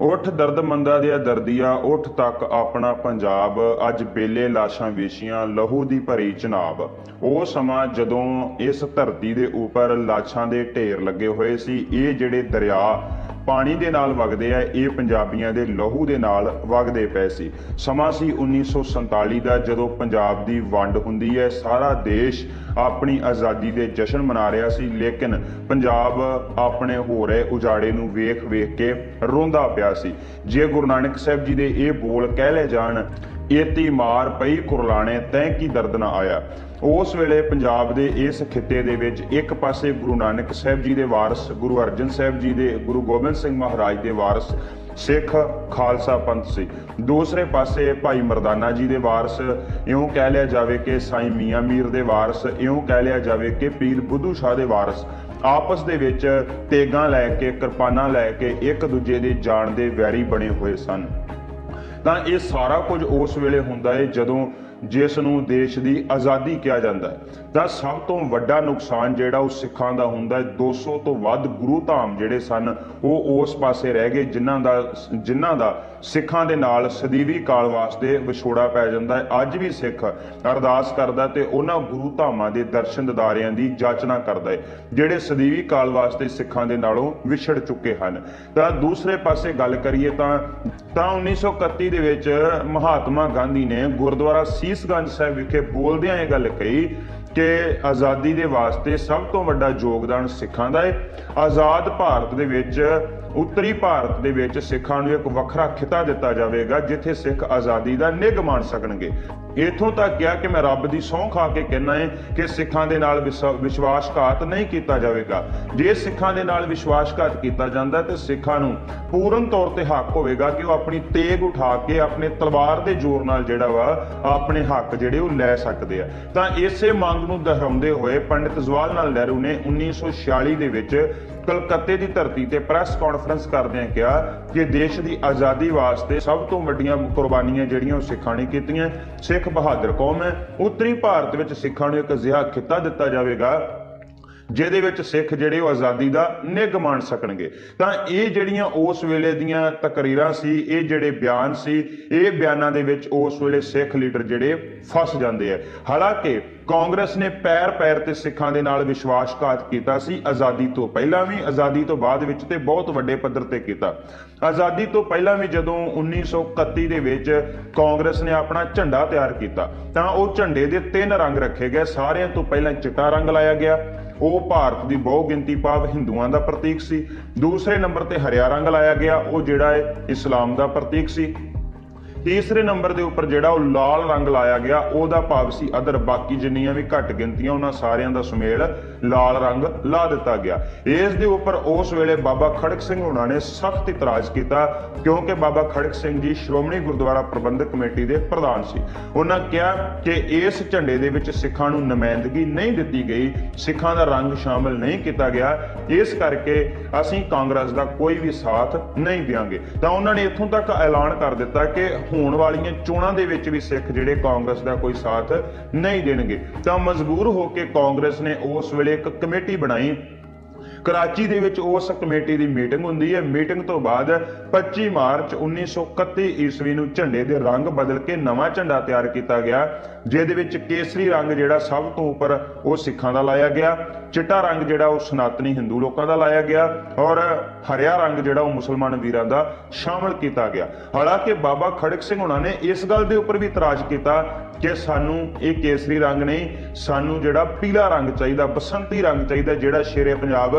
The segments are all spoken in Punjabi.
ਉਠ ਦਰਦਮੰਦਾ ਦੇ ਦਰਦੀਆ, ਉਠ ਤੱਕ ਆਪਣਾ ਪੰਜਾਬ। ਅੱਜ ਬੇਲੇ ਲਾਸ਼ਾਂ ਵੇਸ਼ੀਆਂ, ਲਹੂ ਦੀ ਭਰੀ ਚਨਾਬ। ਉਹ ਸਮਾਂ ਜਦੋਂ ਇਸ ਧਰਤੀ ਦੇ ਉੱਪਰ ਲਾਸ਼ਾਂ ਦੇ ਢੇਰ ਲੱਗੇ ਹੋਏ ਸੀ, ਇਹ ਜਿਹੜੇ ਦਰਿਆ ਪਾਣੀ ਦੇ ਨਾਲ ਵਗਦੇ ਆ, ਇਹ ਪੰਜਾਬੀਆਂ ਦੇ ਲਹੂ ਦੇ ਨਾਲ ਵਗਦੇ ਪਏ ਸੀ। ਸਮਾਂ ਸੀ 1947 ਦਾ, ਜਦੋਂ ਪੰਜਾਬ ਦੀ ਵੰਡ ਹੁੰਦੀ ਹੈ। ਸਾਰਾ ਦੇਸ਼ ਆਪਣੀ ਆਜ਼ਾਦੀ ਦੇ ਜਸ਼ਨ ਮਨਾ ਰਿਹਾ ਸੀ, ਲੇਕਿਨ ਪੰਜਾਬ ਆਪਣੇ ਹੋ ਰਹੇ ਉਜਾੜੇ ਨੂੰ ਵੇਖ ਵੇਖ ਕੇ ਰੋਂਦਾ ਪਿਆ ਸੀ। ਜੇ ਗੁਰੂ ਨਾਨਕ ਸਾਹਿਬ ਜੀ ਦੇ ਇਹ ਬੋਲ ਕਹਿ ਲੈ ਜਾਣ ਏਤੀ ਮਾਰ ਪਈ ਕੁਰਲਾਣੇ, ਤੈਂ ਕੀ ਦਰਦ ਨਾ ਆਇਆ? ਉਸ ਵੇਲੇ ਪੰਜਾਬ ਦੇ ਇਸ ਖਿੱਤੇ ਦੇ ਵਿੱਚ ਇੱਕ ਪਾਸੇ ਗੁਰੂ ਨਾਨਕ ਸਾਹਿਬ ਜੀ ਦੇ ਵਾਰਸ, ਗੁਰੂ ਅਰਜਨ ਸਾਹਿਬ ਜੀ ਦੇ, ਗੁਰੂ ਗੋਬਿੰਦ ਸਿੰਘ ਮਹਾਰਾਜ ਦੇ ਵਾਰਸ ਸਿੱਖ ਖਾਲਸਾ ਪੰਥ ਸੀ। ਦੂਸਰੇ ਪਾਸੇ ਭਾਈ ਮਰਦਾਨਾ ਜੀ ਦੇ ਵਾਰਸ, ਇਉਂ ਕਹਿ ਲਿਆ ਜਾਵੇ ਕਿ ਸਾਈਂ ਮੀਆਂ ਮੀਰ ਦੇ ਵਾਰਸ, ਇਉਂ ਕਹਿ ਲਿਆ ਜਾਵੇ ਕਿ ਪੀਰ ਬੁੱਧੂ ਸ਼ਾਹ ਦੇ ਵਾਰਸ। ਆਪਸ ਦੇ ਵਿੱਚ ਤੇਗਾਂ ਲੈ ਕੇ, ਕਿਰਪਾਨਾਂ ਲੈ ਕੇ ਇੱਕ ਦੂਜੇ ਦੇ ਜਾਣ ਦੇ ਵੈਰੀ ਬਣੇ ਹੋਏ ਸਨ। ਤਾਂ ਇਹ ਸਾਰਾ ਕੁਝ ਉਸ ਵੇਲੇ ਹੁੰਦਾ ਹੈ ਜਦੋਂ ਜਿਸ ਨੂੰ ਦੇਸ਼ ਦੀ ਆਜ਼ਾਦੀ ਕਿਹਾ ਜਾਂਦਾ ਹੈ। ਤਾਂ ਸਭ ਤੋਂ ਵੱਡਾ ਨੁਕਸਾਨ ਜਿਹੜਾ ਉਹ ਸਿੱਖਾਂ ਦਾ ਹੁੰਦਾ ਹੈ। 200 ਤੋਂ ਵੱਧ ਗੁਰੂ ਧਾਮ ਜਿਹੜੇ ਸਨ, ਉਹ ਉਸ ਪਾਸੇ ਰਹਿ ਗਏ, ਜਿਨ੍ਹਾਂ ਦਾ ਜਿਨ੍ਹਾਂ ਦਾ ਸਿੱਖਾਂ ਦੇ ਨਾਲ ਸਦੀਵੀ ਕਾਲ ਵਾਸਤੇ ਵਿਛੋੜਾ ਪੈ ਜਾਂਦਾ ਹੈ। ਅੱਜ ਵੀ ਸਿੱਖ ਅਰਦਾਸ ਕਰਦਾ ਤੇ ਉਹਨਾਂ ਗੁਰੂ ਧਾਮਾਂ ਦੇ ਦਰਸ਼ਨ ਦਿਦਾਰਿਆਂ ਦੀ ਜਾਚਨਾ ਕਰਦਾ ਹੈ, ਜਿਹੜੇ ਸਦੀਵੀ ਕਾਲ ਵਾਸਤੇ ਸਿੱਖਾਂ ਦੇ ਨਾਲੋਂ ਵਿਛੜ ਚੁੱਕੇ ਹਨ। ਤਾਂ ਦੂਸਰੇ ਪਾਸੇ ਗੱਲ ਕਰੀਏ ਤਾਂ ਤਾਂ 1931 ਦੇ ਵਿੱਚ ਮਹਾਤਮਾ ਗਾਂਧੀ ਨੇ ਗੁਰਦੁਆਰਾ ਸੀ ਸੀਸਗੰਜ ਸਾਹਿਬ ਵਿਖੇ ਬੋਲਦਿਆਂ ਇਹ ਗੱਲ ਕਹੀ ਕਿ ਆਜ਼ਾਦੀ ਦੇ ਵਾਸਤੇ ਸਭ ਤੋਂ ਵੱਡਾ ਯੋਗਦਾਨ ਸਿੱਖਾਂ ਦਾ ਹੈ ਆਜ਼ਾਦ ਭਾਰਤ ਦੇ ਵਿੱਚ ਉੱਤਰੀ ਭਾਰਤ ਦੇ ਵਿੱਚ ਸਿੱਖਾਂ ਨੂੰ ਇੱਕ ਵੱਖਰਾ ਖਿਤਾ ਦਿੱਤਾ ਜਾਵੇਗਾ, ਜਿੱਥੇ ਸਿੱਖ ਆਜ਼ਾਦੀ ਦਾ ਨਿੱਘ ਮਾਣ ਸਕਣਗੇ ਇਥੋਂ ਤੱਕ ਕਿਹਾ ਕਿ ਮੈਂ ਰੱਬ ਦੀ ਸਹੁੰ ਖਾ ਕੇ ਕਹਿਣਾ ਹੈ ਕਿ ਸਿੱਖਾਂ ਦੇ ਨਾਲ ਵਿਸ- ਵਿਸ਼ਵਾਸਘਾਤ ਨਹੀਂ ਕੀਤਾ ਜਾਵੇਗਾ। ਜੇ ਸਿੱਖਾਂ ਦੇ ਨਾਲ ਵਿਸ਼ਵਾਸਘਾਤ ਕੀਤਾ ਜਾਂਦਾ ਤੇ ਸਿੱਖਾਂ ਨੂੰ ਪੂਰਨ ਤੌਰ ਤੇ ਹੱਕ ਹੋਵੇਗਾ ਕਿ ਉਹ ਆਪਣੀ ਤੇਗ ਉਠਾ ਕੇ ਆਪਣੇ ਤਲਵਾਰ ਦੇ ਜ਼ੋਰ ਨਾਲ ਜਿਹੜਾ ਵਾ, ਆਪਣੇ ਹੱਕ ਜਿਹੜੇ ਉਹ ਲੈ ਸਕਦੇ ਆ। ਤਾਂ ਇਸੇ ਮੰਗ ਨੂੰ ਦੁਹਰਾਉਂਦੇ ਹੋਏ ਪੰਡਿਤ ਜਵਾਹਰ ਲਾਲ ਨਹਿਰੂ ਨੇ 1946 ਦੇ ਵਿੱਚ ਕਲਕੱਤੇ ਦੀ ਧਰਤੀ ਤੇ ਪ੍ਰੈਸ ਕਾਨਫਰੰਸ ਕਰਦਿਆਂ ਕਿਹਾ ਕਿ ਦੇਸ਼ ਦੀ ਆਜ਼ਾਦੀ ਵਾਸਤੇ ਸਭ ਤੋਂ ਵੱਡੀਆਂ ਕੁਰਬਾਨੀਆਂ ਜਿਹੜੀਆਂ ਉਹ ਸਿੱਖਾਂ ਨੇ ਕੀਤੀਆਂ। ਸਿੱਖ ਬਹਾਦਰ ਕੌਮ ਹੈ। ਉੱਤਰੀ ਭਾਰਤ ਵਿੱਚ ਸਿੱਖਾਂ ਨੂੰ ਇੱਕ ਅਜਿਹਾ ਖਿੱਤਾ ਦਿੱਤਾ ਜਾਵੇਗਾ ਜਿਹਦੇ ਵਿੱਚ ਸਿੱਖ ਜਿਹੜੇ ਉਹ ਆਜ਼ਾਦੀ ਦਾ ਨਿੱਘ ਮਾਣ ਸਕਣਗੇ। ਤਾਂ ਇਹ ਜਿਹੜੀਆਂ ਉਸ ਵੇਲੇ ਦੀਆਂ ਤਕਰੀਰਾਂ ਸੀ, ਇਹ ਜਿਹੜੇ ਬਿਆਨ ਸੀ, ਇਹ ਬਿਆਨਾਂ ਦੇ ਵਿੱਚ ਉਸ ਵੇਲੇ ਸਿੱਖ ਲੀਡਰ ਜਿਹੜੇ ਫਸ ਜਾਂਦੇ ਆ। ਹਾਲਾਂਕਿ ਕਾਂਗਰਸ ਨੇ ਪੈਰ ਪੈਰ ਤੇ ਸਿੱਖਾਂ ਦੇ ਨਾਲ ਵਿਸ਼ਵਾਸਘਾਤ ਕੀਤਾ ਸੀ, ਆਜ਼ਾਦੀ ਤੋਂ ਪਹਿਲਾਂ ਵੀ, ਆਜ਼ਾਦੀ ਤੋਂ ਬਾਅਦ ਵਿੱਚ ਤੇ ਬਹੁਤ ਵੱਡੇ ਪੱਧਰ ਤੇ ਕੀਤਾ। ਆਜ਼ਾਦੀ ਤੋਂ ਪਹਿਲਾਂ ਵੀ ਜਦੋਂ 1931 ਦੇ ਵਿੱਚ ਕਾਂਗਰਸ ਨੇ ਆਪਣਾ ਝੰਡਾ ਤਿਆਰ ਕੀਤਾ, ਤਾਂ ਉਹ ਝੰਡੇ ਦੇ ਤਿੰਨ ਰੰਗ ਰੱਖੇ ਗਏ। ਸਾਰਿਆਂ ਤੋਂ ਪਹਿਲਾਂ ਚਿੱਟਾ ਰੰਗ ਲਾਇਆ ਗਿਆ ਉਹ ਭਾਰਤ ਦੀ ਬਹੁ ਗਿਣਤੀ ਭਾਵ ਹਿੰਦੂਆਂ ਦਾ ਪ੍ਰਤੀਕ ਸੀ। ਦੂਸਰੇ ਨੰਬਰ ਤੇ ਹਰਿਆ ਰੰਗ ਲਾਇਆ ਗਿਆ, ਉਹ ਜਿਹੜਾ ਹੈ ਇਸਲਾਮ ਦਾ ਪ੍ਰਤੀਕ ਸੀ। ਤੀਸਰੇ ਨੰਬਰ ਦੇ ਉੱਪਰ ਜਿਹੜਾ ਉਹ ਲਾਲ ਰੰਗ ਲਾਇਆ ਗਿਆ, ਉਹਦਾ ਭਾਵ ਸੀ ਅਦਰ, ਬਾਕੀ ਜਿੰਨੀਆਂ ਵੀ ਘੱਟ ਗਿਣਤੀਆਂ, ਉਹਨਾਂ ਸਾਰਿਆਂ ਦਾ ਸੁਮੇਲ ਲਾਲ ਰੰਗ ਲਾ ਦਿੱਤਾ ਗਿਆ। ਇਸ ਦੇ ਉੱਪਰ ਉਸ ਵੇਲੇ ਬਾਬਾ ਖੜਕ ਸਿੰਘ ਹੋਣਾ ਨੇ ਸਖਤ ਇਤਰਾਜ਼ ਕੀਤਾ, ਕਿਉਂਕਿ ਬਾਬਾ ਖੜਕ ਸਿੰਘ ਜੀ ਸ਼੍ਰੋਮਣੀ ਗੁਰਦੁਆਰਾ ਪ੍ਰਬੰਧਕ ਕਮੇਟੀ ਦੇ ਪ੍ਰਧਾਨ ਸੀ। ਉਹਨਾਂ ਕਿਹਾ ਕਿ ਇਸ ਝੰਡੇ ਦੇ ਵਿੱਚ ਸਿੱਖਾਂ ਨੂੰ ਨੁਮਾਇੰਦਗੀ ਨਹੀਂ ਦਿੱਤੀ ਗਈ, ਸਿੱਖਾਂ ਦਾ ਰੰਗ ਸ਼ਾਮਲ ਨਹੀਂ ਕੀਤਾ ਗਿਆ। ਇਸ ਕਰਕੇ ਅਸੀਂ ਕਾਂਗਰਸ ਦਾ ਕੋਈ ਵੀ ਸਾਥ ਨਹੀਂ ਦੇਵਾਂਗੇ ਤਾਂ ਉਹਨਾਂ ਨੇ ਇੱਥੋਂ ਤੱਕ ਐਲਾਨ ਕਰ ਦਿੱਤਾ ਕਿ ਹੋਣ ਵਾਲੀਆਂ ਚੋਣਾਂ ਦੇ ਵਿੱਚ ਵੀ ਸਿੱਖ ਜਿਹੜੇ ਕਾਂਗਰਸ ਦਾ ਕੋਈ ਸਾਥ ਨਹੀਂ ਦੇਣਗੇ। ਤਾਂ ਮਜਬੂਰ ਹੋ ਕੇ ਕਾਂਗਰਸ ਨੇ ਉਸ ਵੇਲੇ ਇੱਕ ਕਮੇਟੀ ਬਣਾਈ। ਕਰਾਚੀ ਦੇ ਵਿੱਚ ਉਸ ਕਮੇਟੀ ਦੀ ਮੀਟਿੰਗ ਹੁੰਦੀ ਹੈ। ਮੀਟਿੰਗ ਤੋਂ ਬਾਅਦ 25 ਮਾਰਚ 1931 ਈਸਵੀ ਨੂੰ ਝੰਡੇ ਦੇ ਰੰਗ ਬਦਲ ਕੇ ਨਵਾਂ ਝੰਡਾ ਤਿਆਰ ਕੀਤਾ ਗਿਆ, ਜਿਹਦੇ ਵਿੱਚ ਕੇਸਰੀ ਰੰਗ ਜਿਹੜਾ ਸਭ ਤੋਂ ਉੱਪਰ ਉਹ ਸਿੱਖਾਂ ਦਾ ਲਾਇਆ ਗਿਆ, ਚਿੱਟਾ ਰੰਗ ਜਿਹੜਾ ਉਹ ਸਨਾਤਨੀ ਹਿੰਦੂ ਲੋਕਾਂ ਦਾ ਲਾਇਆ ਗਿਆ ਔਰ ਹਰਿਆ ਰੰਗ ਜਿਹੜਾ ਉਹ ਮੁਸਲਮਾਨ ਵੀਰਾਂ ਦਾ ਸ਼ਾਮਲ ਕੀਤਾ ਗਿਆ। ਹਾਲਾਂਕਿ ਬਾਬਾ ਖੜਕ ਸਿੰਘ ਉਹਨਾਂ ਨੇ ਇਸ ਗੱਲ ਦੇ ਉੱਪਰ ਵੀ ਇਤਰਾਜ਼ ਕੀਤਾ ਕਿ ਸਾਨੂੰ ਇਹ ਕੇਸਰੀ ਰੰਗ ਨਹੀਂ, ਸਾਨੂੰ ਜਿਹੜਾ ਪੀਲਾ ਰੰਗ ਚਾਹੀਦਾ, ਬਸੰਤੀ ਰੰਗ ਚਾਹੀਦਾ, ਜਿਹੜਾ ਸ਼ੇਰੇ ਪੰਜਾਬ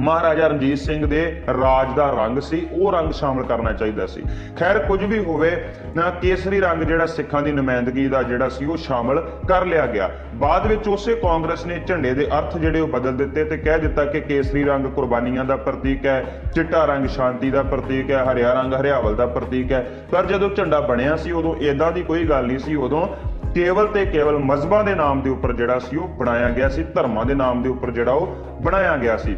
ਮਹਾਰਾਜਾ ਰਣਜੀਤ ਸਿੰਘ ਦੇ ਰਾਜ ਦਾ ਰੰਗ ਸੀ, ਉਹ ਰੰਗ ਸ਼ਾਮਲ ਕਰਨਾ ਚਾਹੀਦਾ ਸੀ। ਖੈਰ, ਕੁਝ ਵੀ ਹੋਵੇ, ਨਾ ਕੇਸਰੀ ਰੰਗ ਜਿਹੜਾ ਸਿੱਖਾਂ ਦੀ ਨੁਮਾਇੰਦਗੀ ਦਾ ਜਿਹੜਾ ਸੀ, ਉਹ ਸ਼ਾਮਲ ਕਰ ਲਿਆ ਗਿਆ। ਬਾਅਦ ਵਿੱਚ ਉਸੇ ਕਾਂਗਰਸ ਨੇ ਝੰਡੇ ਦੇ ਅਰਥ ਜਿਹੜੇ ਉਹ ਬਦਲ ਦਿੱਤੇ ਤੇ ਕਹਿ ਦਿੱਤਾ ਕਿ ਕੇਸਰੀ ਰੰਗ ਕੁਰਬਾਨੀਆਂ ਦਾ ਪ੍ਰਤੀਕ ਹੈ, ਚਿੱਟਾ ਰੰਗ ਸ਼ਾਂਤੀ ਦਾ ਪ੍ਰਤੀਕ ਹੈ, ਹਰਿਆ ਰੰਗ ਹਰਿਆਵਲ ਦਾ ਪ੍ਰਤੀਕ ਹੈ। ਪਰ ਜਦੋਂ ਝੰਡਾ ਬਣਿਆ ਸੀ, ਉਦੋਂ ਇਦਾਂ ਦੀ ਕੋਈ ਗੱਲ ਨਹੀਂ ਸੀ, ਉਦੋਂ ਕੇਵਲ ਤੇ ਕੇਵਲ ਮਜ਼ਹਬਾਂ ਦੇ ਨਾਮ ਦੇ ਉੱਪਰ ਜਿਹੜਾ ਸੀ, ਉਹ ਬਣਾਇਆ ਗਿਆ ਸੀ, ਧਰਮਾਂ ਦੇ ਨਾਮ ਦੇ ਉੱਪਰ ਜਿਹੜਾ ਉਹ ਬਣਾਇਆ ਗਿਆ ਸੀ।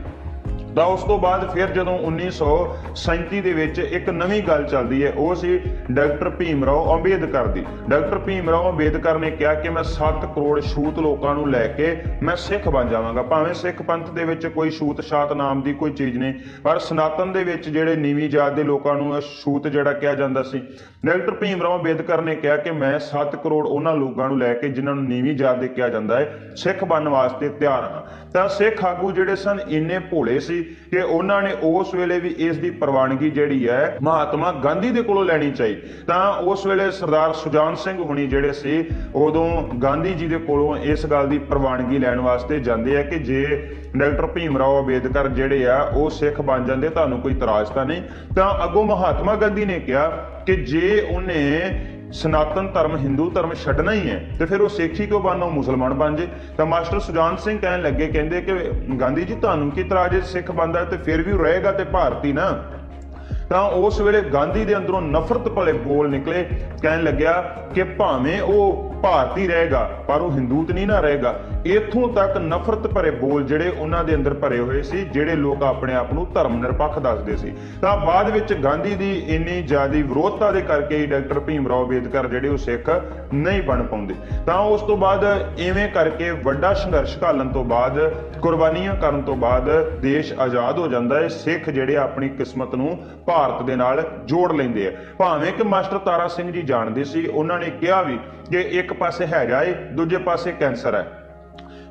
ਤਾਂ ਉਸ ਤੋਂ ਬਾਅਦ ਫਿਰ ਜਦੋਂ 1937 ਦੇ ਵਿੱਚ ਇੱਕ ਨਵੀਂ ਗੱਲ ਚੱਲਦੀ ਹੈ, ਉਹ ਸੀ ਡਾਕਟਰ ਭੀਮ ਰਾਓ ਅੰਬੇਦਕਰ ਦੀ। ਡਾਕਟਰ ਭੀਮ ਰਾਓ ਅੰਬੇਦਕਰ ਨੇ ਕਿਹਾ ਕਿ ਮੈਂ 7 ਕਰੋੜ ਛੂਤ ਲੋਕਾਂ ਨੂੰ ਲੈ ਕੇ ਮੈਂ ਸਿੱਖ ਬਣ ਜਾਵਾਂਗਾ। ਭਾਵੇਂ ਸਿੱਖ ਪੰਥ ਦੇ ਵਿੱਚ ਕੋਈ ਛੂਤ ਛਾਤ ਨਾਮ ਦੀ ਕੋਈ ਚੀਜ਼ ਨਹੀਂ, ਪਰ ਸਨਾਤਨ ਦੇ ਵਿੱਚ ਜਿਹੜੇ ਨੀਵੀਂ ਜਾਤ ਦੇ ਲੋਕਾਂ ਨੂੰ ਛੂਤ ਜਿਹੜਾ ਕਿਹਾ ਜਾਂਦਾ ਸੀ। ਡਾਕਟਰ ਭੀਮ ਰਾਓ ਅੰਬੇਦਕਰ ਨੇ ਕਿਹਾ ਕਿ ਮੈਂ 7 ਕਰੋੜ ਉਹਨਾਂ ਲੋਕਾਂ ਨੂੰ ਲੈ ਕੇ ਜਿਨ੍ਹਾਂ ਨੂੰ ਨੀਵੀਂ ਜਾਤ ਦੇ ਕਿਹਾ ਜਾਂਦਾ ਹੈ, ਸਿੱਖ ਬਣਨ ਵਾਸਤੇ ਤਿਆਰ ਹਾਂ। ਤਾਂ ਸਿੱਖ ਆਗੂ ਜਿਹੜੇ ਸਨ, ਇੰਨੇ ਭੋਲੇ ਸੀ ਕਿ ਉਹਨਾਂ ਨੇ ਉਸ ਵੇਲੇ ਵੀ ਇਸ ਦੀ ਪ੍ਰਵਾਨਗੀ ਜਿਹੜੀ ਹੈ ਮਹਾਤਮਾ ਗਾਂਧੀ ਦੇ ਕੋਲੋਂ ਲੈਣੀ ਚਾਹੀ। ਤਾਂ ਉਸ ਵੇਲੇ ਸਰਦਾਰ ਸੁਜਾਨ ਸਿੰਘ ਹੁਣੀ ਜਿਹੜੇ ਸੀ, ਉਦੋਂ ਗਾਂਧੀ ਜੀ ਦੇ ਕੋਲੋਂ ਇਸ ਗੱਲ ਦੀ ਪ੍ਰਵਾਨਗੀ ਲੈਣ ਵਾਸਤੇ ਜਾਂਦੇ ਆ ਕਿ ਜੇ ਡਾਕਟਰ ਭੀਮ ਰਾਓ ਅੰਬੇਦਕਰ ਜਿਹੜੇ ਆ, ਉਹ ਸਿੱਖ ਬਣ ਜਾਂਦੇ, ਤੁਹਾਨੂੰ ਕੋਈ ਇਤਰਾਜ਼ ਤਾਂ ਨਹੀਂ। ਤਾਂ ਅੱਗੋਂ ਮਹਾਤਮਾ ਗਾਂਧੀ ਨੇ ਕਿਹਾ ਕਿ ਜੇ ਉਹਨੇ ਸਨਾਤਨ ਧਰਮ, ਹਿੰਦੂ ਧਰਮ ਛੱਡਣਾ ਹੀ ਹੈ ਤੇ ਫਿਰ ਉਹ ਸਿੱਖੀ ਕਿਉਂ ਬਣਨਾ ਉਹ ਮੁਸਲਮਾਨ ਬਣ ਜੇ? ਤਾਂ ਮਾਸਟਰ ਸੁਜਾਨ ਸਿੰਘ ਕਹਿਣ ਲੱਗੇ, ਕਹਿੰਦੇ ਕਿ ਗਾਂਧੀ ਜੀ, ਤੁਹਾਨੂੰ ਕੀ ਇਤਰਾਜ਼ ਹੈ ਸਿੱਖ ਬਣਦਾ ਤੇ ਫਿਰ ਵੀ ਉਹ ਰਹੇਗਾ ਤੇ ਭਾਰਤੀ ਨਾ? ਤਾਂ ਉਸ ਵੇਲੇ ਗਾਂਧੀ ਦੇ ਅੰਦਰੋਂ ਨਫ਼ਰਤ ਭਲੇ ਬੋਲ ਨਿਕਲੇ। ਕਹਿਣ ਲੱਗਿਆ ਕਿ ਭਾਵੇਂ ਉਹ ਭਾਰਤੀ ਰਹੇਗਾ, ਪਰ ਉਹ ਹਿੰਦੂ ਤੇ ਨਹੀਂ ਨਾ ਰਹੇਗਾ। ਇਥੋਂ ਤੱਕ ਨਫ਼ਰਤ ਭਰੇ ਬੋਲ ਜਿਹੜੇ ਉਹਨਾਂ ਦੇ ਅੰਦਰ ਭਰੇ ਹੋਏ ਸੀ, ਜਿਹੜੇ ਲੋਕ ਆਪਣੇ ਆਪ ਨੂੰ ਧਰਮ ਨਿਰਪੱਖ ਦੱਸਦੇ ਸੀ। ਤਾਂ ਬਾਅਦ ਵਿੱਚ ਗਾਂਧੀ ਦੀ ਇੰਨੀ ਜ਼ਿਆਦੀ ਵਿਰੋਧਤਾ ਦੇ ਕਰਕੇ ਹੀ ਡਾਕਟਰ ਭੀਮ ਰਾਓ ਅੰਬੇਦਕਰ ਜਿਹੜੇ ਉਹ ਸਿੱਖ ਨਹੀਂ ਬਣ ਪਾਉਂਦੇ। ਤਾਂ ਉਸ ਤੋਂ ਬਾਅਦ ਐਵੇਂ ਕਰਕੇ ਵੱਡਾ ਸੰਘਰਸ਼ ਘਾਲਣ ਤੋਂ ਬਾਅਦ, ਕੁਰਬਾਨੀਆਂ ਕਰਨ ਤੋਂ ਬਾਅਦ ਦੇਸ਼ ਆਜ਼ਾਦ ਹੋ ਜਾਂਦਾ ਹੈ। ਸਿੱਖ ਜਿਹੜੇ ਆਪਣੀ ਕਿਸਮਤ ਨੂੰ ਭਾਰਤ ਦੇ ਨਾਲ ਜੋੜ ਲੈਂਦੇ ਆ। ਭਾਵੇਂ ਕਿ ਮਾਸਟਰ ਤਾਰਾ ਸਿੰਘ ਜੀ ਜਾਣਦੇ ਸੀ, ਉਹਨਾਂ ਨੇ ਕਿਹਾ ਵੀ ਕਿ ਇੱਕ ਪਾਸੇ ਹੈਗਾ ਏ, ਦੂਜੇ ਪਾਸੇ ਕੈਂਸਰ ਹੈ।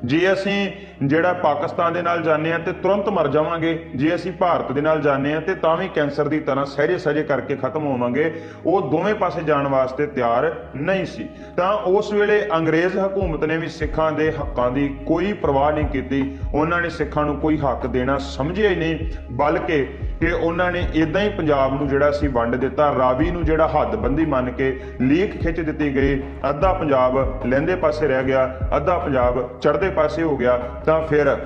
ਜੇ ਅਸੀਂ ਜਿਹੜਾ ਪਾਕਿਸਤਾਨ ਦੇ ਨਾਲ ਜਾਂਦੇ ਆ ਤੇ ਤੁਰੰਤ ਮਰ ਜਾਵਾਂਗੇ, ਜੇ ਅਸੀਂ ਭਾਰਤ ਦੇ ਨਾਲ ਜਾਂਦੇ ਆ ਤੇ ਤਾਂ ਵੀ ਕੈਂਸਰ ਦੀ ਤਰ੍ਹਾਂ ਸਹਿਜੇ ਸਹਿਜੇ ਕਰਕੇ ਖਤਮ ਹੋਵਾਂਗੇ, ਉਹ ਦੋਵੇਂ ਪਾਸੇ ਜਾਣ ਵਾਸਤੇ ਤਿਆਰ ਨਹੀਂ ਸੀ। ਤਾਂ ਉਸ ਵੇਲੇ ਅੰਗਰੇਜ਼ ਹਕੂਮਤ ਨੇ ਵੀ ਸਿੱਖਾਂ ਦੇ ਹੱਕਾਂ ਦੀ ਕੋਈ ਪਰਵਾਹ ਨਹੀਂ ਕੀਤੀ। ਉਹਨਾਂ ਨੇ ਸਿੱਖਾਂ ਨੂੰ ਕੋਈ ਹੱਕ ਦੇਣਾ ਸਮਝਿਆ ਹੀ ਨਹੀਂ, ਬਲਕਿ ਕਿ ਉਹਨਾਂ ਨੇ ਇਦਾਂ ਹੀ ਪੰਜਾਬ ਨੂੰ ਜਿਹੜਾ ਸੀ ਵੰਡ ਦਿੱਤਾ, ਰਾਵੀ ਨੂੰ ਜਿਹੜਾ ਹੱਦਬੰਦੀ ਮੰਨ ਕੇ ਲੀਕ ਖਿੱਚ ਦਿੱਤੀ ਗਈ, ਅੱਧਾ ਪੰਜਾਬ ਲਹਿੰਦੇ ਪਾਸੇ ਰਹਿ ਗਿਆ, ਅੱਧਾ ਪੰਜਾਬ ਚੜ੍ਹਦੇ ਪਾਸੇ ਹੋ ਗਿਆ, ਤਾਂ ਫਿਰ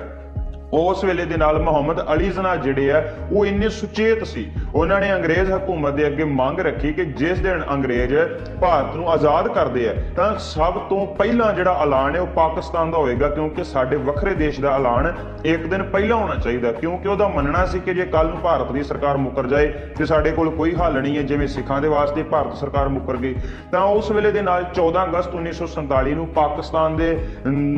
ਉਸ ਵੇਲੇ ਦੇ ਨਾਲ ਮੁਹੰਮਦ ਅਲੀ ਜ਼ਨਾ ਜਿਹੜੇ ਆ, ਉਹ ਇੰਨੇ ਸੁਚੇਤ ਸੀ। ਉਹਨਾਂ ਨੇ ਅੰਗਰੇਜ਼ ਹਕੂਮਤ ਦੇ ਅੱਗੇ ਮੰਗ ਰੱਖੀ ਕਿ ਜਿਸ ਦਿਨ ਅੰਗਰੇਜ਼ ਭਾਰਤ ਨੂੰ ਆਜ਼ਾਦ ਕਰਦੇ ਆ, ਤਾਂ ਸਭ ਤੋਂ ਪਹਿਲਾਂ ਜਿਹੜਾ ਐਲਾਨ ਹੈ ਉਹ ਪਾਕਿਸਤਾਨ ਦਾ ਹੋਏਗਾ, ਕਿਉਂਕਿ ਸਾਡੇ ਵੱਖਰੇ ਦੇਸ਼ ਦਾ ਐਲਾਨ ਇੱਕ ਦਿਨ ਪਹਿਲਾਂ ਹੋਣਾ ਚਾਹੀਦਾ। ਕਿਉਂਕਿ ਉਹਦਾ ਮੰਨਣਾ ਸੀ ਕਿ ਜੇ ਕੱਲ ਨੂੰ ਭਾਰਤ ਦੀ ਸਰਕਾਰ ਮੁੱਕਰ ਜਾਏ, ਤੇ ਸਾਡੇ ਕੋਲ ਕੋਈ ਹੱਲ ਨਹੀਂ ਹੈ, ਜਿਵੇਂ ਸਿੱਖਾਂ ਦੇ ਵਾਸਤੇ ਭਾਰਤ ਸਰਕਾਰ ਮੁੱਕਰ ਗਈ। ਤਾਂ ਉਸ ਵੇਲੇ ਦੇ ਨਾਲ 14 ਅਗਸਤ 1947 ਨੂੰ ਪਾਕਿਸਤਾਨ ਦੇ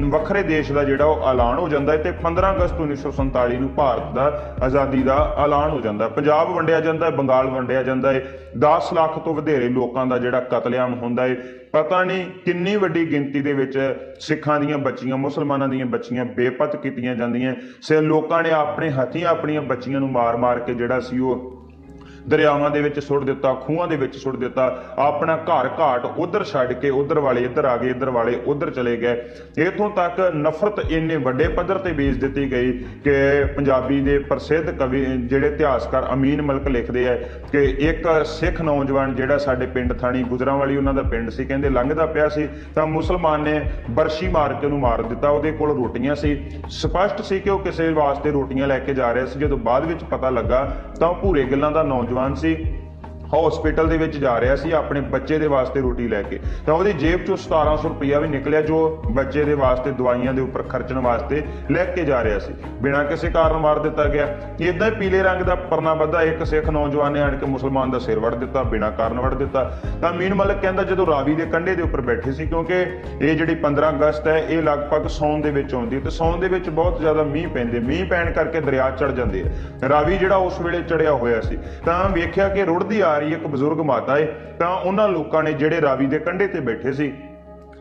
ਵੱਖਰੇ ਦੇਸ਼ ਦਾ ਜਿਹੜਾ ਉਹ ਐਲਾਨ ਹੋ ਜਾਂਦਾ ਹੈ, ਤੇ 15 ਅਗਸਤ 1947 ਨੂੰ ਭਾਰਤ ਦਾ ਆਜ਼ਾਦੀ ਦਾ ਐਲਾਨ ਹੋ ਜਾਂਦਾ ਪੰਜਾਬ ਵੰਡਿਆ ਜਾਂਦਾ ਬੰਗਾਲ ਵੰਡਿਆ ਜਾਂਦਾ ਹੈ। 10 ਲੱਖ ਤੋਂ ਵਧੇਰੇ ਲੋਕਾਂ ਦਾ ਜਿਹੜਾ ਕਤਲੇਆਮ ਹੁੰਦਾ ਹੈ। ਪਤਾ ਨਹੀਂ ਕਿੰਨੀ ਵੱਡੀ ਗਿਣਤੀ ਦੇ ਵਿੱਚ ਸਿੱਖਾਂ ਦੀਆਂ ਬੱਚੀਆਂ, ਮੁਸਲਮਾਨਾਂ ਦੀਆਂ ਬੱਚੀਆਂ ਬੇਪਤ ਕੀਤੀਆਂ ਜਾਂਦੀਆਂ ਸੇ ਲੋਕਾਂ ਨੇ ਆਪਣੇ ਹੱਥੀਂ ਆਪਣੀਆਂ ਬੱਚੀਆਂ ਨੂੰ ਮਾਰ-ਮਾਰ ਕੇ ਜਿਹੜਾ ਸੀ ਉਹ ਦਰਿਆਵਾਂ ਦੇ ਵਿੱਚ ਸੁੱਟ ਦਿੱਤਾ, ਖੂਹਾਂ ਦੇ ਵਿੱਚ ਸੁੱਟ ਦਿੱਤਾ, ਆਪਣਾ ਘਰ ਘਾਟ ਉਧਰ ਛੱਡ ਕੇ ਉਧਰ ਵਾਲੇ ਇੱਧਰ ਆ ਗਏ, ਇੱਧਰ ਵਾਲੇ ਉਧਰ ਚਲੇ ਗਏ। ਇਥੋਂ ਤੱਕ ਨਫ਼ਰਤ ਇੰਨੇ ਵੱਡੇ ਪੱਧਰ ਤੇ ਬੀਜ ਦਿੱਤੀ ਗਈ ਕਿ ਪੰਜਾਬੀ ਦੇ ਪ੍ਰਸਿੱਧ ਕਵੀ ਜਿਹੜੇ ਇਤਿਹਾਸਕਾਰ ਅਮੀਨ ਮਲਕ ਲਿਖਦੇ ਆ ਕਿ ਇੱਕ ਸਿੱਖ ਨੌਜਵਾਨ ਜਿਹੜਾ ਸਾਡੇ ਪਿੰਡ ਥਾਣੀ ਗੁਜਰਾਂਵਾਲੀ, ਉਹਨਾਂ ਦਾ ਪਿੰਡ ਸੀ, ਕਹਿੰਦੇ ਲੰਘਦਾ ਪਿਆ ਸੀ, ਤਾਂ ਮੁਸਲਮਾਨ ਨੇ ਬਰਸ਼ੀ ਮਾਰ ਕੇ ਉਹਨੂੰ ਮਾਰ ਦਿੱਤਾ, ਉਹਦੇ ਕੋਲ ਰੋਟੀਆਂ ਸੀ। ਸਪਸ਼ਟ ਸੀ ਕਿ ਉਹ ਕਿਸੇ ਵਾਸਤੇ ਰੋਟੀਆਂ ਲੈ ਕੇ ਜਾ ਰਿਹਾ ਸੀ, ਜਦੋਂ ਬਾਅਦ ਵਿੱਚ ਪਤਾ ਲੱਗਾ ਤਾਂ ਭੂਰੇ ਗੱਲਾਂ ਦਾ ਨੌਜਵਾਨ ਸੀ ਹਸਪੀਟਲ ਦੇ ਵਿੱਚ ਜਾ ਰਿਹਾ ਸੀ, ਆਪਣੇ ਬੱਚੇ ਦੇ ਵਾਸਤੇ ਰੋਟੀ ਲੈ ਕੇ। ਤਾਂ ਉਹਦੀ ਜੇਬ ਚੋਂ 1700 ਰੁਪਇਆ ਵੀ ਨਿਕਲਿਆ, ਜੋ ਬੱਚੇ ਦੇ ਵਾਸਤੇ, ਦਵਾਈਆਂ ਦੇ ਉੱਪਰ ਖਰਚਣ ਵਾਸਤੇ ਲੈ ਕੇ ਜਾ ਰਿਹਾ ਸੀ। ਬਿਨਾਂ ਕਿਸੇ ਕਾਰਨ ਮਾਰ ਦਿੱਤਾ ਗਿਆ। ਇਦਾਂ ਹੀ ਪੀਲੇ ਰੰਗ ਦਾ ਪਰਨਾ ਬੱਧਾ ਇੱਕ ਸਿੱਖ ਨੌਜਵਾਨ ਨੇ ਆਣ ਕੇ ਮੁਸਲਮਾਨ ਦਾ ਸਿਰ ਵੱਢ ਦਿੱਤਾ, ਬਿਨਾਂ ਕਾਰਨ ਵੱਢ ਦਿੱਤਾ। ਤਾਂ ਮੀਨ ਮਲਕ ਕਹਿੰਦਾ, ਜਦੋਂ ਰਾਵੀ ਦੇ ਕੰਢੇ ਦੇ ਉੱਪਰ ਬੈਠੇ ਸੀ, ਕਿਉਂਕਿ ਇਹ ਜਿਹੜੀ 15 ਅਗਸਤ ਹੈ, ਇਹ ਲਗਭਗ ਸੌਣ ਦੇ ਵਿੱਚ ਆਉਂਦੀ ਹੈ। ਤੇ ਸੌਣ ਦੇ ਵਿੱਚ ਬਹੁਤ ਜ਼ਿਆਦਾ ਮੀਂਹ ਪੈਂਦੇ, ਮੀਂਹ ਪੈਣ ਕਰਕੇ ਦਰਿਆ ਚੜ ਜਾਂਦੇ ਆ ਰਾਵੀ ਜਿਹੜਾ ਉਸ ਵੇਲੇ ਚੜਿਆ ਹੋਇਆ ਸੀ, ਤਾਂ ਵੇਖਿਆ ਕਿ ਰੁੜਦੀ ਆ ਰਹੀ ਇੱਕ ਬਜ਼ੁਰਗ ਮਾਤਾ ਏ, ਤਾਂ ਉਹਨਾਂ ਲੋਕਾਂ ਨੇ ਜਿਹੜੇ ਰਾਵੀ ਦੇ ਕੰਢੇ ਤੇ ਬੈਠੇ ਸੀ,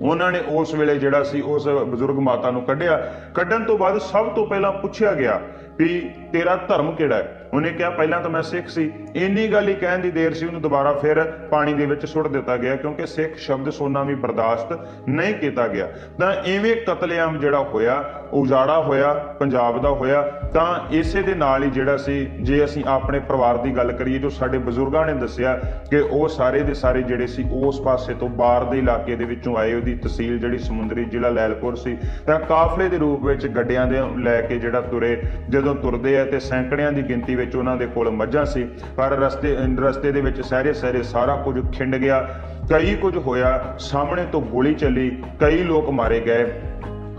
ਉਹਨਾਂ ਨੇ ਉਸ ਵੇਲੇ ਜਿਹੜਾ ਸੀ ਉਸ ਬਜ਼ੁਰਗ ਮਾਤਾ ਨੂੰ ਕੱਢਿਆ। ਕੱਢਣ ਤੋਂ ਬਾਅਦ ਸਭ ਤੋਂ ਪਹਿਲਾਂ ਪੁੱਛਿਆ ਗਿਆ ਵੀ ਤੇਰਾ ਧਰਮ ਕਿਹੜਾ ਹੈ? ਉਹਨੇ ਕਿਹਾ, ਪਹਿਲਾਂ ਤਾਂ ਮੈਂ ਸਿੱਖ ਸੀ। ਇੰਨੀ ਗੱਲ ਹੀ ਕਹਿਣ ਦੀ ਦੇਰ ਸੀ, ਉਹਨੂੰ ਦੁਬਾਰਾ ਫਿਰ ਪਾਣੀ ਦੇ ਵਿੱਚ ਸੁੱਟ ਦਿੱਤਾ ਗਿਆ, ਕਿਉਂਕਿ ਸਿੱਖ ਸ਼ਬਦ ਸੋਨਾ ਵੀ ਬਰਦਾਸ਼ਤ ਨਹੀਂ ਕੀਤਾ ਗਿਆ। ਤਾਂ ਐਵੇਂ ਕਤਲੇਆਮ ਜਿਹੜਾ ਹੋਇਆ ਉਜਾੜਾ ਹੋਇਆ, ਪੰਜਾਬ ਦਾ ਹੋਇਆ, ਤਾਂ ਇਸੇ ਦੇ ਨਾਲ ਹੀ ਜਿਹੜਾ ਸੀ, ਜੇ ਅਸੀਂ ਆਪਣੇ ਪਰਿਵਾਰ ਦੀ ਗੱਲ ਕਰੀਏ, ਜੋ ਸਾਡੇ ਬਜ਼ੁਰਗਾਂ ਨੇ ਦੱਸਿਆ ਕਿ ਉਹ ਸਾਰੇ ਦੇ ਸਾਰੇ ਜਿਹੜੇ ਸੀ ਉਸ ਪਾਸੇ ਤੋਂ ਬਾਹਰ ਦੇ ਇਲਾਕੇ ਦੇ ਵਿੱਚੋਂ ਆਏ, ਉਹਦੀ ਤਹਿਸੀਲ ਜਿਹੜੀ ਸਮੁੰਦਰੀ ਜ਼ਿਲ੍ਹਾ ਲੈਲਪੁਰ ਸੀ, ਤਾਂ ਕਾਫਲੇ ਦੇ ਰੂਪ ਵਿੱਚ ਗੱਡਿਆਂ ਦੇ ਲੈ ਕੇ ਜਿਹੜਾ ਤੁਰੇ, ਜਦੋਂ ਤੁਰਦੇ ਆ ਤੇ ਸੈਂਕੜਿਆਂ ਦੀ ਗਿਣਤੀ ਵਿੱਚ ਉਹਨਾਂ ਦੇ ਕੋਲ ਮੱਝਾਂ ਸੀ, ਪਰ ਰਸਤੇ ਰਸਤੇ ਦੇ ਵਿੱਚ ਸਾਰੇ ਸਾਰੇ ਸਾਰਾ ਕੁਝ ਖਿੰਡ ਗਿਆ, ਕਈ ਕੁਝ ਹੋਇਆ, ਸਾਹਮਣੇ ਤੋਂ ਗੋਲੀ ਚੱਲੀ, ਕਈ ਲੋਕ ਮਾਰੇ ਗਏ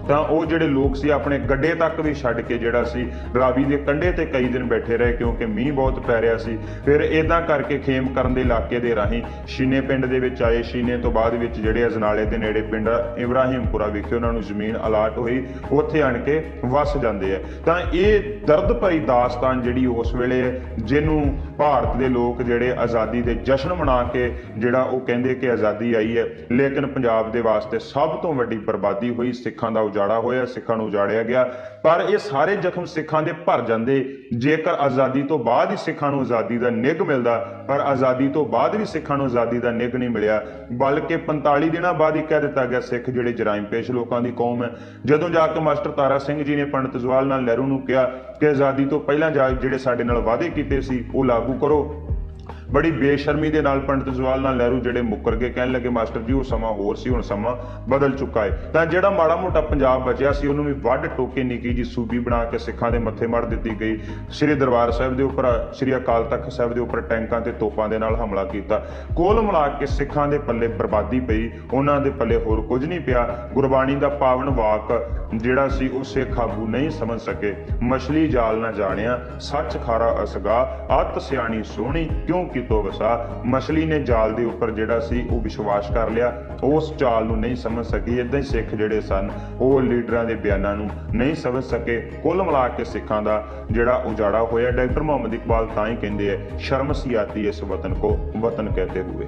ਤਾਂ ਉਹ ਜਿਹੜੇ ਲੋਕ ਸੀ ਆਪਣੇ ਗੱਡੇ ਤੱਕ ਵੀ ਛੱਡ ਕੇ ਜਿਹੜਾ ਸੀ ਰਾਵੀ ਦੇ ਕੰਢੇ ਤੇ ਕਈ ਦਿਨ ਬੈਠੇ ਰਹੇ ਕਿਉਂਕਿ ਮੀਂਹ ਬਹੁਤ ਪੈ ਰਿਹਾ ਸੀ। ਫਿਰ ਇਦਾਂ ਕਰਕੇ ਖੇਮ ਕਰਨ ਦੇ ਇਲਾਕੇ ਦੇ ਰਾਹੀਂ ਸ਼ੀਨੇ ਪਿੰਡ ਦੇ ਵਿੱਚ ਆਏ। ਸ਼ੀਨੇ ਤੋਂ ਬਾਅਦ ਵਿੱਚ ਜਿਹੜੇ ਅਜਨਾਲੇ ਦੇ ਨੇੜੇ ਪਿੰਡ ਇਬਰਾਹੀਮਪੁਰਾ ਵਿਖੇ ਉਹਨਾਂ ਨੂੰ ਜ਼ਮੀਨ ਅਲਾਟ ਹੋਈ। ਉੱਥੇ ਆਣ ਕੇ ਵਸ ਜਾਂਦੇ ਆ। ਤਾਂ ਇਹ ਦਰਦ ਭਰੀ ਦਾਸਤਾਨ ਜਿਹੜੀ ਉਸ ਵੇਲੇ ਜਿਹਨੂੰ ਭਾਰਤ ਦੇ ਲੋਕ ਜਿਹੜੇ ਆਜ਼ਾਦੀ ਦੇ ਜਸ਼ਨ ਮਨਾ ਕੇ ਜਿਹੜਾ ਉਹ ਕਹਿੰਦੇ ਕਿ ਆਜ਼ਾਦੀ ਆਈ ਹੈ, ਲੇਕਿਨ ਪੰਜਾਬ ਦੇ ਵਾਸਤੇ ਸਭ ਤੋਂ ਵੱਡੀ ਬਰਬਾਦੀ ਹੋਈ ਸਿੱਖਾਂ ਦਾ ਉਜਾੜਾ ਹੋਇਆ, ਸਿੱਖਾਂ ਨੂੰ ਉਜਾੜਿਆ ਗਿਆ। ਪਰ ਇਹ ਸਾਰੇ ਜ਼ਖਮ ਸਿੱਖਾਂ ਦੇ ਭਰ ਜਾਂਦੇ। ਜੇਕਰ ਆਜ਼ਾਦੀ ਤੋਂ ਬਾਅਦ ਹੀ ਸਿੱਖਾਂ ਨੂੰ ਆਜ਼ਾਦੀ ਦਾ ਨਿੱਘ ਮਿਲਦਾ, ਪਰ ਆਜ਼ਾਦੀ ਤੋਂ ਬਾਅਦ ਵੀ ਸਿੱਖਾਂ ਨੂੰ ਆਜ਼ਾਦੀ ਦਾ ਨਿੱਘ ਨਹੀਂ ਮਿਲਿਆ। ਬਲਕਿ 45 ਦਿਨਾਂ ਬਾਅਦ ਹੀ ਕਹਿ ਦਿੱਤਾ ਗਿਆ, ਸਿੱਖ ਜਿਹੜੇ ਜਰਾਇਮ ਪੇਸ਼ ਲੋਕਾਂ ਦੀ ਕੌਮ ਹੈ। ਜਦੋਂ ਜਾ ਕੇ ਮਾਸਟਰ ਤਾਰਾ ਸਿੰਘ ਜੀ ਨੇ ਪੰਡਿਤ ਜਵਾਹਰ ਲਾਲ ਨਹਿਰੂ ਨੂੰ ਕਿਹਾ ਕਿ ਆਜ਼ਾਦੀ ਤੋਂ ਪਹਿਲਾਂ ਜਾ ਜਿਹੜੇ ਸਾਡੇ ਨਾਲ ਵਾਅਦੇ ਕੀਤੇ ਸੀ, ਉਹ ਲਾਗੂ ਕਰੋ। ਬੜੀ ਬੇਸ਼ਰਮੀ ਦੇ ਨਾਲ ਪੰਡਿਤ ਜਵਾਹਰ ਲਾਲ ਨਹਿਰੂ ਜਿਹੜੇ ਮੁੱਕਰ ਕੇ ਕਹਿਣ ਲੱਗੇ, ਮਾਸਟਰ ਜੀ, ਉਹ ਸਮਾਂ ਹੋਰ ਸੀ, ਹੁਣ ਸਮਾਂ ਬਦਲ ਚੁੱਕਾ ਹੈ ਤਾਂ ਜਿਹੜਾ ਮਾੜਾ ਮੋਟਾ ਪੰਜਾਬ ਬਚਿਆ ਸੀ, ਉਹਨੂੰ ਵੀ ਵੱਢ ਟੋਕੇ ਨਿੱਕੀ ਜੀ ਸੂਬੀ ਬਣਾ ਕੇ ਸਿੱਖਾਂ ਦੇ ਮੱਥੇ ਮੜ ਦਿੱਤੀ ਗਈ। ਸ੍ਰੀ ਦਰਬਾਰ ਸਾਹਿਬ ਦੇ ਉੱਪਰ, ਸ੍ਰੀ ਅਕਾਲ ਤਖਤ ਸਾਹਿਬ ਦੇ ਉੱਪਰ ਟੈਂਕਾਂ ਤੇ ਤੋਪਾਂ ਦੇ ਨਾਲ ਹਮਲਾ ਕੀਤਾ। ਕੋਲ ਮਿਲਾ ਕੇ ਸਿੱਖਾਂ ਦੇ ਪੱਲੇ ਬਰਬਾਦੀ ਪਈ, ਉਹਨਾਂ ਦੇ ਪੱਲੇ ਹੋਰ ਕੁਝ ਨਹੀਂ ਪਿਆ। ਗੁਰਬਾਣੀ ਦਾ ਪਾਵਨ ਵਾਕ ਜਿਹੜਾ ਸੀ, ਉਹ ਸਿੱਖ ਆਗੂ ਨਹੀਂ ਸਮਝ ਸਕੇ। ਮਛਲੀ ਜਾਲ ਨਾ ਜਾਣਿਆ, ਸੱਚ ਖਾਰਾ ਅਸਗਾ, ਅਤ ਸਿਆਣੀ ਸੋਹਣੀ ਕਿਉਂ ਕਿਤੋਂ ਵਸਾ। ਮਛਲੀ ਨੇ ਜਾਲ ਦੇ ਉੱਪਰ ਜਿਹੜਾ ਸੀ ਉਹ ਵਿਸ਼ਵਾਸ ਕਰ ਲਿਆ। ਉਸ ਚਾਲ ਨੂੰ ਨਹੀਂ ਸਮਝ ਸਕੀ। ਇਦਾਂ ਹੀ ਸਿੱਖ ਜਿਹੜੇ ਸਨ, ਉਹ ਲੀਡਰਾਂ ਦੇ ਬਿਆਨਾਂ ਨੂੰ ਨਹੀਂ ਸਮਝ ਸਕੇ। ਕੁੱਲ ਮਿਲਾ ਕੇ ਸਿੱਖਾਂ ਦਾ ਜਿਹੜਾ ਉਜਾੜਾ ਹੋਇਆ, ਡਾਕਟਰ ਮੁਹੰਮਦ ਇਕਬਾਲ ਤਾਂ ਹੀ ਕਹਿੰਦੇ ਆ, ਸ਼ਰਮ ਸੀ ਆਤੀ ਇਸ ਵਤਨ ਕੋ, ਵਤਨ ਕਹਤੇ ਹੋਏ।